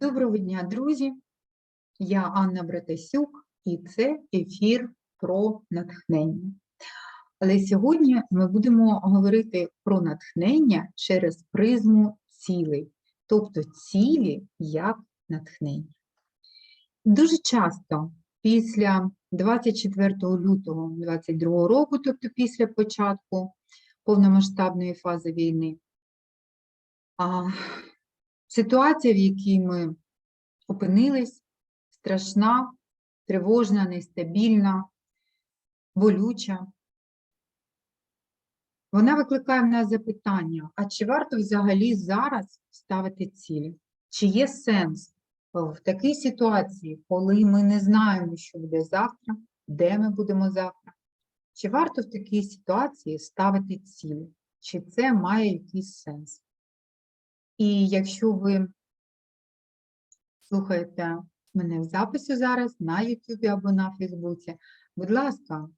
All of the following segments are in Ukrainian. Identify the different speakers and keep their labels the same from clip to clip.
Speaker 1: Доброго дня, друзі! Я Анна Братасюк, і це ефір про натхнення. Але сьогодні ми будемо говорити про натхнення через призму цілей, тобто цілі як натхнення. Дуже часто після 24 лютого 2022 року, тобто після початку повномасштабної фази війни, ситуація, в якій ми опинились, страшна, тривожна, нестабільна, болюча. Вона викликає в нас запитання: а чи варто взагалі зараз ставити цілі? Чи є сенс в такій ситуації, коли ми не знаємо, що буде завтра, де ми будемо завтра? Чи варто в такій ситуації ставити цілі? Чи це має якийсь сенс? І якщо ви слухаєте мене в записі зараз на YouTube або на Фейсбуці, будь ласка,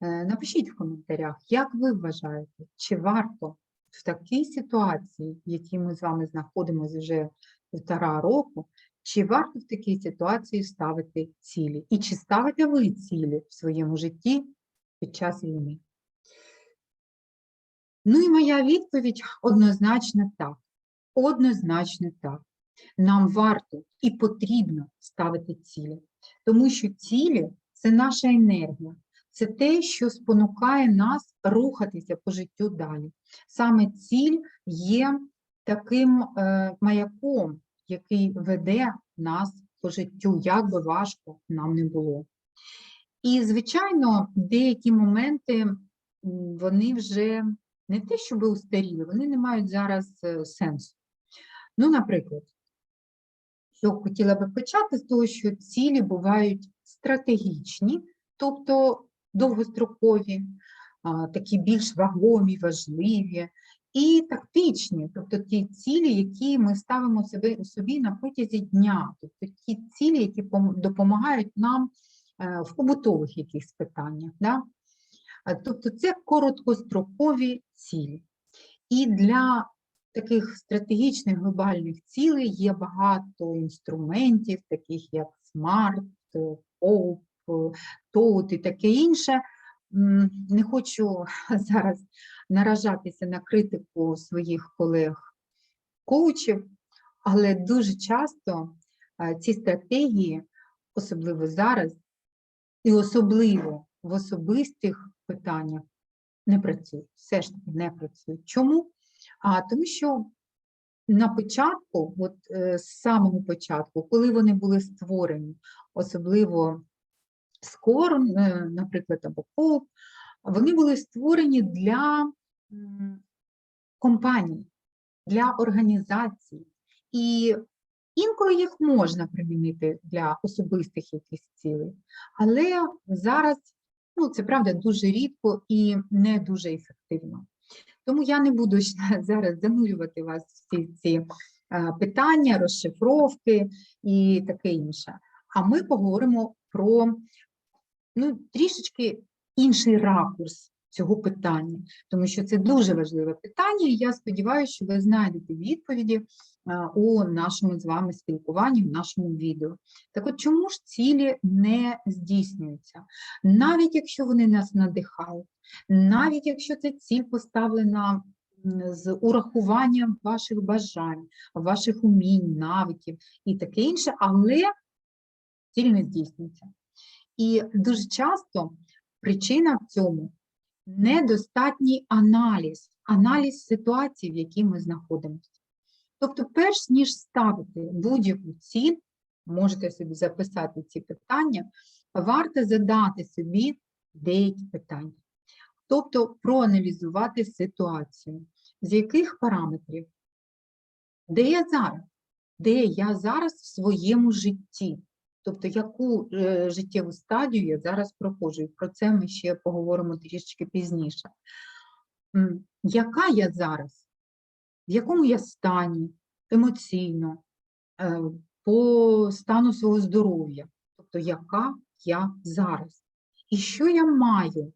Speaker 1: е, напишіть в коментарях, як ви вважаєте, чи варто в такій ситуації, в якій ми з вами знаходимося вже півтора року, чи варто в такій ситуації ставити цілі? І чи ставите ви цілі в своєму житті під час війни? Ну і моя відповідь однозначно так. Однозначно так. Нам варто і потрібно ставити цілі, тому що цілі це наша енергія, це те, що спонукає нас рухатися по життю далі. Саме ціль є таким е, маяком, який веде нас по життю, як би важко нам не було. І, звичайно, деякі моменти вони вже не те, щоб устаріли, вони не мають зараз е, сенсу. Ну, наприклад, що хотіла би почати з того, що цілі бувають стратегічні, тобто довгострокові, такі більш вагомі, важливі, і тактичні, тобто ті цілі, які ми ставимо собі на протязі дня, тобто ті цілі, які допомагають нам е, в побутових якихось питаннях. Да? Тобто це короткострокові цілі. І для таких стратегічних глобальних цілей є багато інструментів, таких як SMART, HOPE, TOT і таке інше. Не хочу зараз наражатися на критику своїх колег-коучів, але дуже часто е, ці стратегії, особливо зараз, і особливо в особистих питаннях, не працюють. Все ж таки не працюють. Чому? А тому що на початку, от е, з самого початку, коли вони були створені, особливо скоро, наприклад, або КОП, вони були створені для компаній, для організацій. І інколи їх можна примінити для особистих якихось цілей, але зараз ну, це правда дуже рідко і не дуже ефективно. Тому я не буду зараз занурювати вас всі ці е, питання, розшифровки і таке інше. А ми поговоримо про ну, трішечки інший ракурс цього питання, тому що це дуже важливе питання, і я сподіваюся, що ви знайдете відповіді у нашому з вами спілкуванні, в нашому відео. Так от чому ж цілі не здійснюються? Навіть якщо вони нас надихають, навіть якщо ця ціль поставлена з урахуванням ваших бажань, ваших умінь, навиків і таке інше, але ціль не здійснюється. І дуже часто причина в цьому недостатній аналіз, аналіз ситуації, в якій ми знаходимося. Тобто, перш ніж ставити будь-яку ціль, можете собі записати ці питання, варто задати собі деякі питання. Тобто проаналізувати ситуацію, з яких параметрів, де я зараз, де я зараз в своєму житті, тобто яку е, життєву стадію я зараз проходжу. Про це ми ще поговоримо трішечки пізніше. Яка я зараз? В якому я стані емоційно, е, по стану свого здоров'я? Тобто, яка я зараз? І що я маю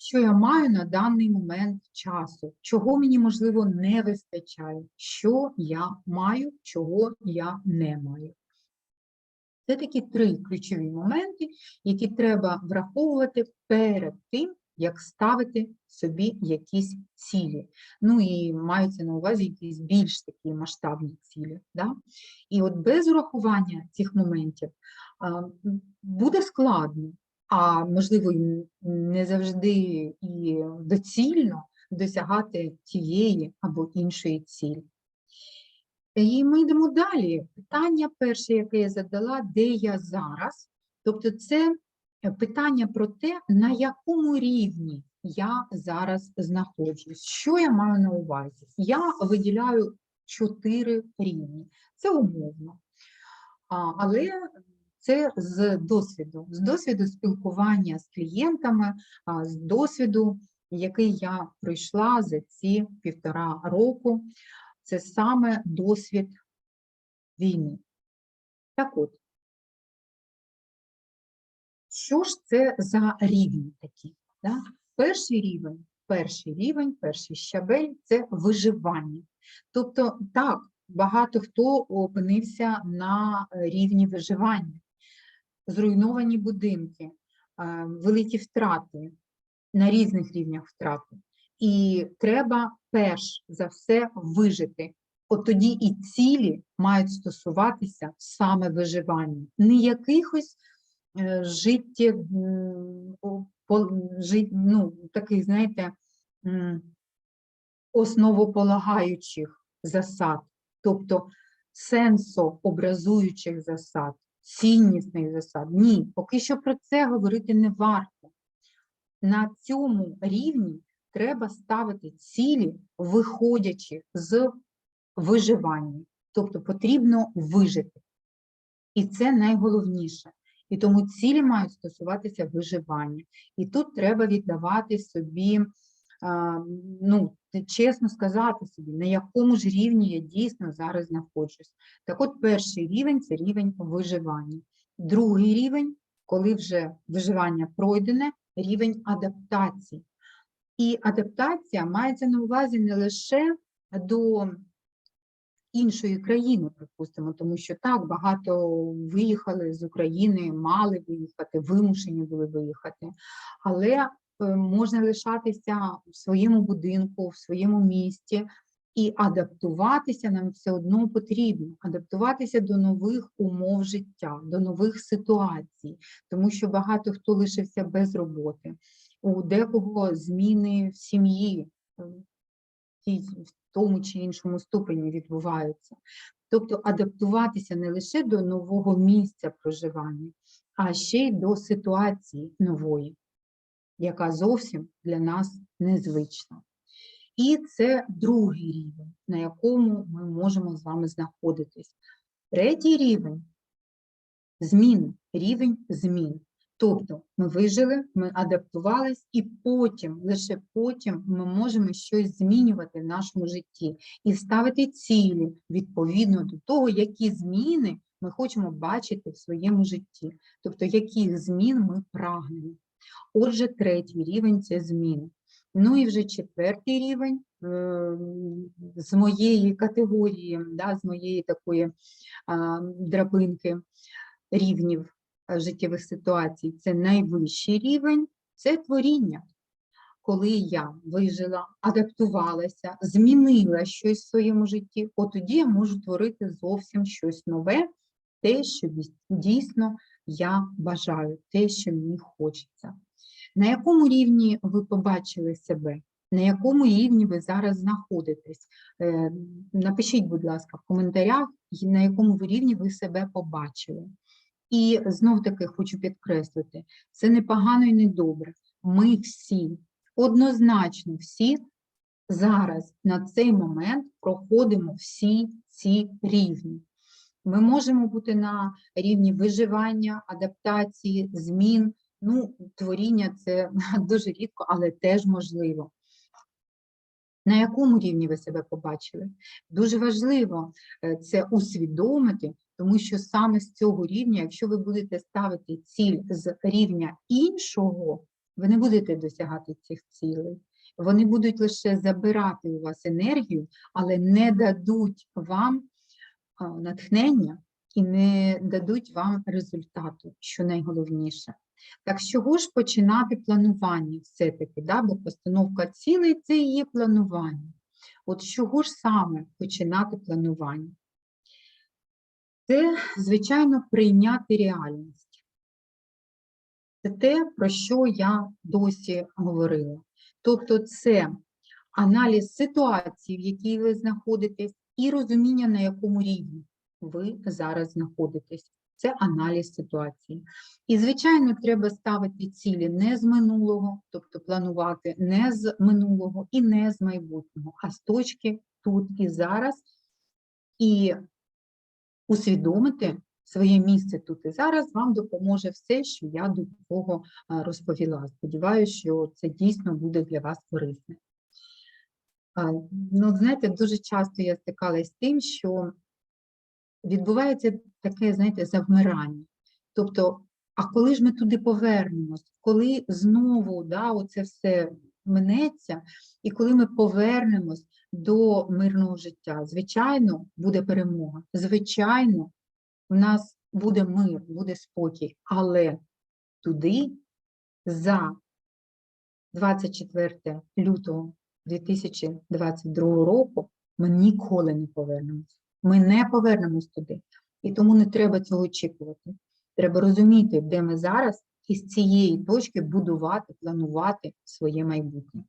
Speaker 1: що я маю на даний момент часу, чого мені, можливо, не вистачає, що я маю, чого я не маю. Це такі три ключові моменти, які треба враховувати перед тим, як ставити собі якісь цілі. Ну і маються на увазі якісь більш такі масштабні цілі. Да? І от без урахування цих моментів буде складно, а можливо, не завжди і доцільно досягати тієї або іншої цілі. І ми йдемо далі. Питання перше, яке я задала, де я зараз? Тобто, це питання про те, на якому рівні я зараз знаходжусь. Що я маю на увазі? Я виділяю чотири рівні. Це умовно. Але це з досвіду, з досвіду спілкування з клієнтами, з досвіду, який я пройшла за ці півтора року це саме досвід війни. Так от, що ж це за рівні такі? Да? Перший рівень, перший рівень, перший щабель це виживання. Тобто, так, багато хто опинився на е, рівні виживання, зруйновані будинки, е, великі втрати на різних рівнях втрати. І треба перш за все вижити. От тоді і цілі мають стосуватися саме виживання, не якихось е, життя, м, о, пол- жит- ну, таких, знаєте, основополагаючих засад, тобто сенсообразуючих засад, ціннісних засад. Ні, поки що про це говорити не варто. На цьому рівні треба ставити цілі, виходячи з виживання. Тобто потрібно вижити. І це найголовніше. І тому цілі мають стосуватися виживання. І тут треба віддавати собі, ну, чесно сказати собі, на якому ж рівні я дійсно зараз знаходжусь. Так от перший рівень це рівень виживання. Другий рівень, коли вже виживання пройдене, рівень адаптації. І адаптація мається на увазі не лише до іншої країни, припустимо, тому що так багато виїхали з України, мали виїхати, вимушені були виїхати, але е, можна лишатися в своєму будинку, в своєму місті. І адаптуватися нам все одно потрібно, адаптуватися до нових умов життя, до нових ситуацій, тому що багато хто лишився без роботи, у декого зміни в сім'ї е, в тому чи іншому ступені відбуваються. Тобто адаптуватися не лише до нового місця проживання, а ще й до ситуації нової, яка зовсім для нас незвична. І це другий рівень, на якому ми можемо з вами знаходитись. Третій рівень зміни, рівень змін. Тобто ми вижили, ми адаптувались, і потім, лише потім ми можемо щось змінювати в нашому житті і ставити цілі відповідно до того, які зміни ми хочемо бачити в своєму житті, тобто яких змін ми прагнемо. Отже, третій рівень це зміни. Ну і вже четвертий рівень е, з моєї категорії, да, з моєї такої а, драбинки рівнів життєвих ситуацій, це найвищий рівень, це творіння. Коли я вижила, адаптувалася, змінила щось в своєму житті, от тоді я можу творити зовсім щось нове, те, що дійсно я бажаю, те, що мені хочеться. На якому рівні ви побачили себе? На якому рівні ви зараз знаходитесь? Е, Напишіть, будь ласка, в коментарях, на якому рівні ви себе побачили. І знов таки хочу підкреслити, це не погано і не добре. Ми всі, однозначно всі зараз на цей момент проходимо всі ці рівні. Ми можемо бути на рівні виживання, адаптації, змін. Ну, творіння це дуже рідко, але теж можливо. На якому рівні ви себе побачили? Дуже важливо е, це усвідомити, тому що саме з цього рівня, якщо ви будете ставити ціль з рівня іншого, ви не будете досягати цих цілей. Вони будуть лише забирати у вас енергію, але не дадуть вам натхнення і не дадуть вам результату, що найголовніше. Так з чого ж починати планування все-таки, да? бо постановка цілей це і є планування. От з чого ж саме починати планування? Це, звичайно, прийняти реальність. Це те, про що я досі говорила. Тобто, це аналіз ситуації, в якій ви знаходитесь, і розуміння, на якому рівні ви зараз знаходитесь. Це аналіз ситуації. І, звичайно, треба ставити цілі не з минулого, тобто планувати не з минулого і не з майбутнього, а з точки тут і зараз. І усвідомити своє місце тут і зараз вам допоможе все, що я до цього розповіла. Сподіваюся, що це дійсно буде для вас корисне. Ну, знаєте, дуже часто я стикалась з тим, що відбувається таке, знаєте, завмирання. Тобто, а коли ж ми туди повернемось, коли знову да, оце все минеться, і коли ми повернемось до мирного життя, звичайно, буде перемога. Звичайно, в нас буде мир, буде спокій, але туди за 24 лютого 2022 року ми ніколи не повернемось. Ми не повернемось туди. І тому не треба цього очікувати. Треба розуміти, де ми зараз, і з цієї точки будувати, планувати своє майбутнє.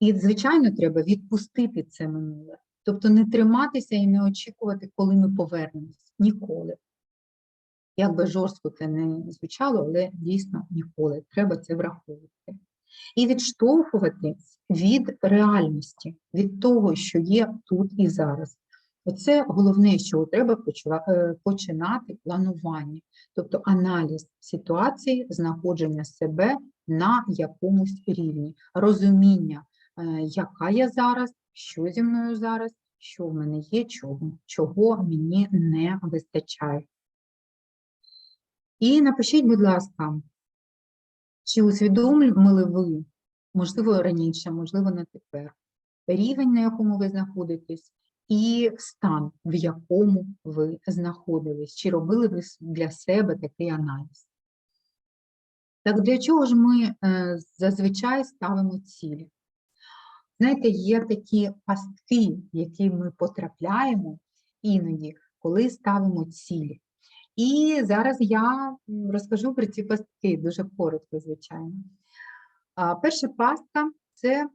Speaker 1: І, звичайно, треба відпустити це минуле. Тобто не триматися і не очікувати, коли ми повернемось. Ніколи. Як би жорстко це не звучало, але дійсно ніколи. Треба це враховувати. І відштовхуватись від реальності, від того, що є тут і зараз. Оце головне, що треба е, починати планування, тобто аналіз ситуації, знаходження себе на якомусь рівні, розуміння, е, яка я зараз, що зі мною зараз, що в мене є, чого, чого мені не вистачає. І напишіть, будь ласка, чи усвідомили ви, можливо, раніше, можливо, не тепер, рівень, на якому ви знаходитесь, і стан, в якому ви знаходились, чи робили ви для себе такий аналіз. Так для чого ж ми е, зазвичай ставимо цілі? Знаєте, є такі пастки, в які ми потрапляємо іноді, коли ставимо цілі. І зараз я розкажу про ці пастки дуже коротко, звичайно. Перша пастка це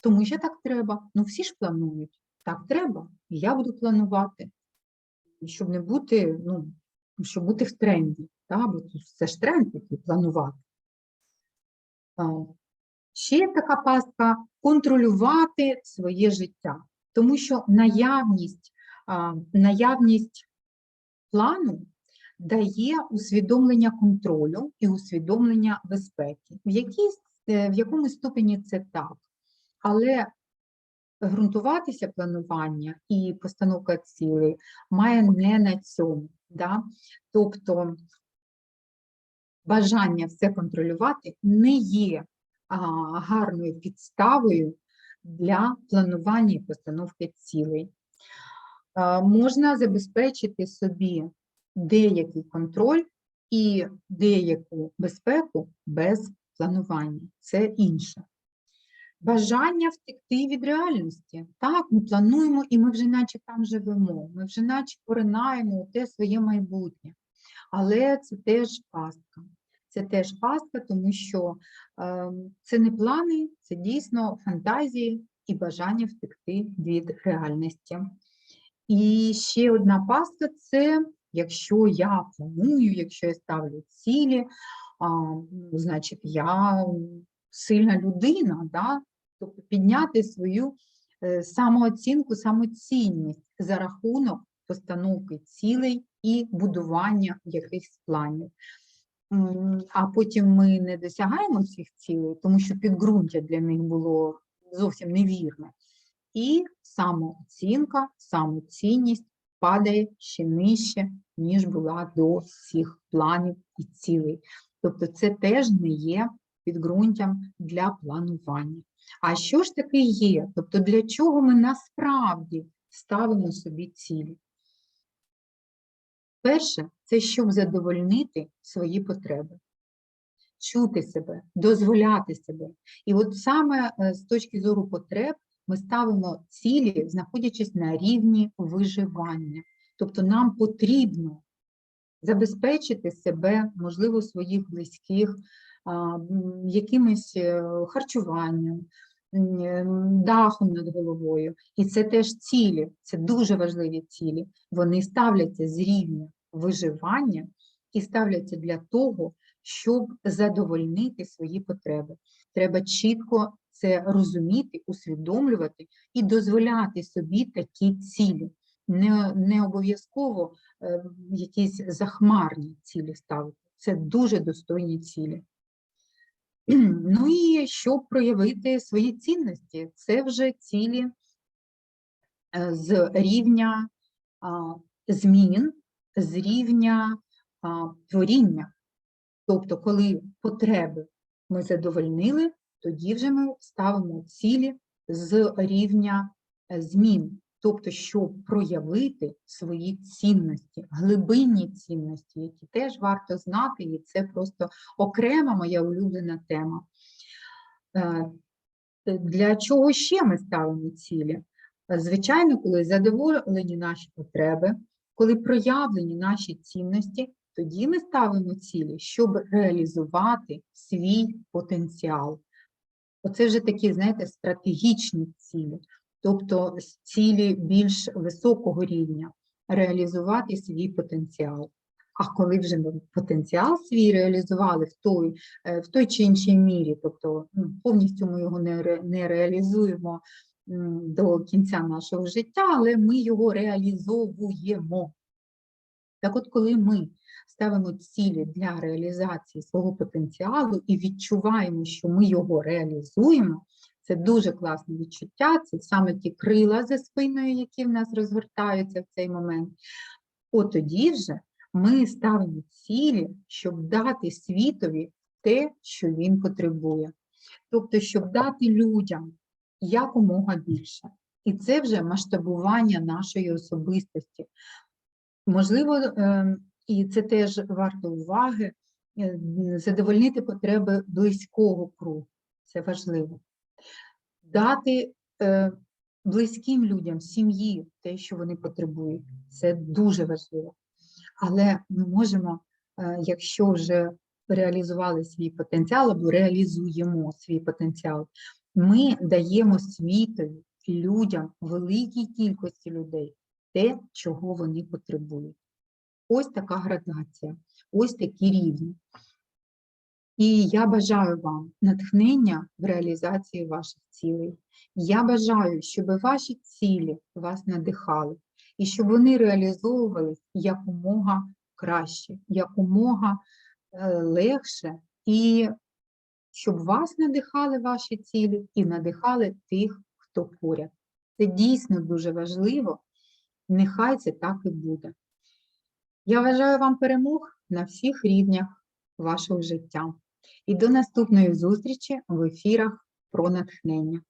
Speaker 1: тому, що так треба. Ну, всі ж планують. Так треба, і я буду планувати, щоб не бути, ну, щоб бути в тренді. Та? Бо це ж тренд такий планувати. А, Ще є така пастка контролювати своє життя, тому що наявність, а, наявність плану дає усвідомлення контролю і усвідомлення безпеки. В, якійсь, е, в якомусь ступені це так, але ґрунтуватися планування і постановка цілей має не на цьому. Да? Тобто бажання все контролювати не є а, гарною підставою для планування і постановки цілей. А, Можна забезпечити собі деякий контроль і деяку безпеку без планування. Це інше. Бажання втекти від реальності. Так, ми плануємо, і ми вже наче там живемо, ми вже наче поринаємо у те своє майбутнє. Але це теж пастка. Це теж пастка, тому що е, це не плани, це дійсно фантазії і бажання втекти від реальності. І ще одна пастка це якщо я планую, якщо я ставлю цілі, а, ну, значить я сильна людина, да? Тобто підняти свою е, самооцінку, самоцінність за рахунок постановки цілей і будування якихось планів. А потім ми не досягаємо цих цілей, тому що підґрунтя для них було зовсім невірне. І самооцінка, самоцінність падає ще нижче, ніж була до всіх планів і цілей. Тобто це теж не є підґрунтям для планування. А що ж таке є? Тобто для чого ми насправді ставимо собі цілі? Перше, це щоб задовольнити свої потреби, чути себе, дозволяти себе. І от саме е, з точки зору потреб ми ставимо цілі, знаходячись на рівні виживання. Тобто нам потрібно забезпечити себе, можливо, своїх близьких, якимось е, харчуванням, дахом над головою. І це теж цілі, це дуже важливі цілі. Вони ставляться з рівня виживання і ставляться для того, щоб задовольнити свої потреби. Треба чітко це розуміти, усвідомлювати і дозволяти собі такі цілі. Не, не обов'язково е, якісь захмарні цілі ставити. Це дуже достойні цілі. Ну і щоб проявити свої цінності, це вже цілі е, з рівня змін, з рівня творіння. Тобто, коли потреби ми задовольнили, тоді вже ми ставимо цілі з рівня е, змін. Тобто, щоб проявити свої цінності, глибинні цінності, які теж варто знати, і це просто окрема моя улюблена тема. Е, Для чого ще ми ставимо цілі? Звичайно, коли задоволені наші потреби, коли проявлені наші цінності, тоді ми ставимо цілі, щоб реалізувати свій потенціал. Оце вже такі, знаєте, стратегічні цілі, тобто цілі більш високого рівня, реалізувати свій потенціал. А коли вже ми потенціал свій реалізували в той, е, в той чи іншій мірі, тобто ну, повністю ми його не, не реалізуємо до кінця нашого життя, але ми його реалізовуємо. Так от, коли ми ставимо цілі для реалізації свого потенціалу і відчуваємо, що ми його реалізуємо, це дуже класне відчуття, це саме ті крила за спиною, які в нас розгортаються в цей момент. От тоді вже ми ставимо цілі, щоб дати світові те, що він потребує. Тобто, щоб дати людям якомога більше. І це вже масштабування нашої особистості. Можливо, е, і це теж варто уваги, е, задовольнити потреби близького кругу. Це важливо. Дати е, близьким людям, сім'ї, те, що вони потребують. Це дуже важливо. Але ми можемо, е, якщо вже реалізували свій потенціал або реалізуємо свій потенціал, ми даємо світові, людям, великій кількості людей те, чого вони потребують. Ось така градація, ось такі рівні. І я бажаю вам натхнення в реалізації ваших цілей. Я бажаю, щоб ваші цілі вас надихали, і щоб вони реалізовувались якомога краще, якомога е, легше, і щоб вас надихали ваші цілі і надихали тих, хто поряд. Це дійсно дуже важливо. Нехай це так і буде. Я бажаю вам перемог на всіх рівнях вашого життя. І до наступної зустрічі в ефірах про натхнення.